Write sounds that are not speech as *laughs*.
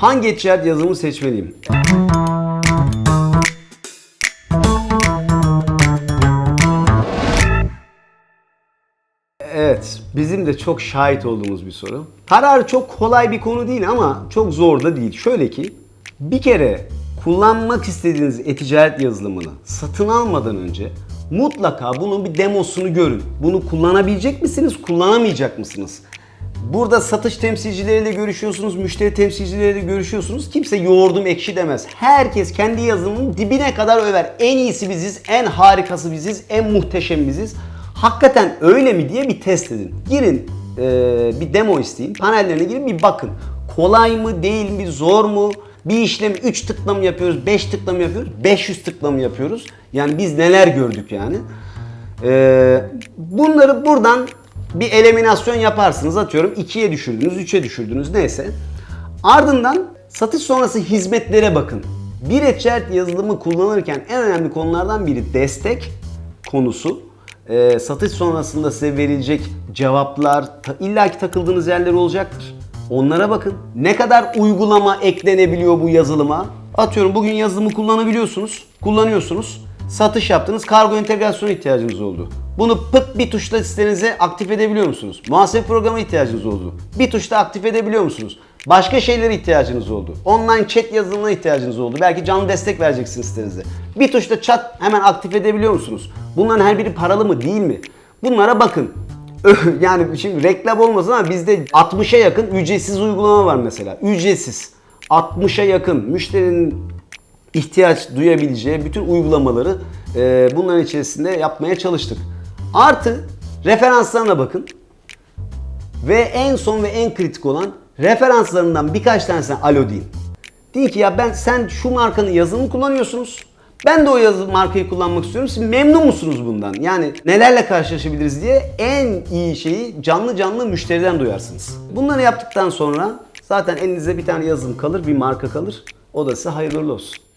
Hangi e-ticaret yazılımı seçmeliyim? Evet, bizim de çok şahit olduğumuz bir soru. Karar çok kolay bir konu değil ama çok zor da değil. Şöyle ki, bir kere kullanmak istediğiniz e-ticaret yazılımını satın almadan önce mutlaka bunun bir demosunu görün. Bunu kullanabilecek misiniz, kullanamayacak mısınız? Burada satış temsilcileriyle görüşüyorsunuz, müşteri temsilcileriyle görüşüyorsunuz. Kimse yoğurdum ekşi demez. Herkes kendi yazılımının dibine kadar över. En iyisi biziz, en harikası biziz, en muhteşem biziz. Hakikaten öyle mi diye bir test edin. Girin eee, bir demo isteyin. Panellerine girin bir bakın. Kolay mı değil mi zor mu? Bir işlemi 3 tıkla mı yapıyoruz, 5 tıkla mı yapıyoruz, 500 tıkla mı yapıyoruz? Yani biz neler gördük yani. Eee, bunları buradan bir eliminasyon yaparsınız. Atıyorum 2'ye düşürdünüz, 3'e düşürdünüz neyse. Ardından satış sonrası hizmetlere bakın. Bir e-ticaret yazılımı kullanırken en önemli konulardan biri destek konusu. Ee, satış sonrasında size verilecek cevaplar, ta, illaki takıldığınız yerler olacaktır. Onlara bakın. Ne kadar uygulama eklenebiliyor bu yazılıma? Atıyorum bugün yazılımı kullanabiliyorsunuz, kullanıyorsunuz. Satış yaptınız, kargo entegrasyonu ihtiyacınız oldu. Bunu pıt bir tuşla sitenize aktif edebiliyor musunuz? Muhasebe programı ihtiyacınız oldu. Bir tuşla aktif edebiliyor musunuz? Başka şeylere ihtiyacınız oldu. Online chat yazılımına ihtiyacınız oldu. Belki canlı destek vereceksiniz sitenize. Bir tuşla chat hemen aktif edebiliyor musunuz? Bunların her biri paralı mı değil mi? Bunlara bakın. *laughs* yani şimdi reklam olmasın ama bizde 60'a yakın ücretsiz uygulama var mesela. Ücretsiz. 60'a yakın müşterinin ihtiyaç duyabileceği bütün uygulamaları e, bunların içerisinde yapmaya çalıştık. Artı referanslarına bakın. Ve en son ve en kritik olan referanslarından birkaç tanesine alo deyin. Deyin ki ya ben sen şu markanın yazılımını kullanıyorsunuz. Ben de o yazı markayı kullanmak istiyorum. Siz memnun musunuz bundan? Yani nelerle karşılaşabiliriz diye en iyi şeyi canlı canlı müşteriden duyarsınız. Bunları yaptıktan sonra zaten elinizde bir tane yazılım kalır, bir marka kalır. O da size hayırlı olsun.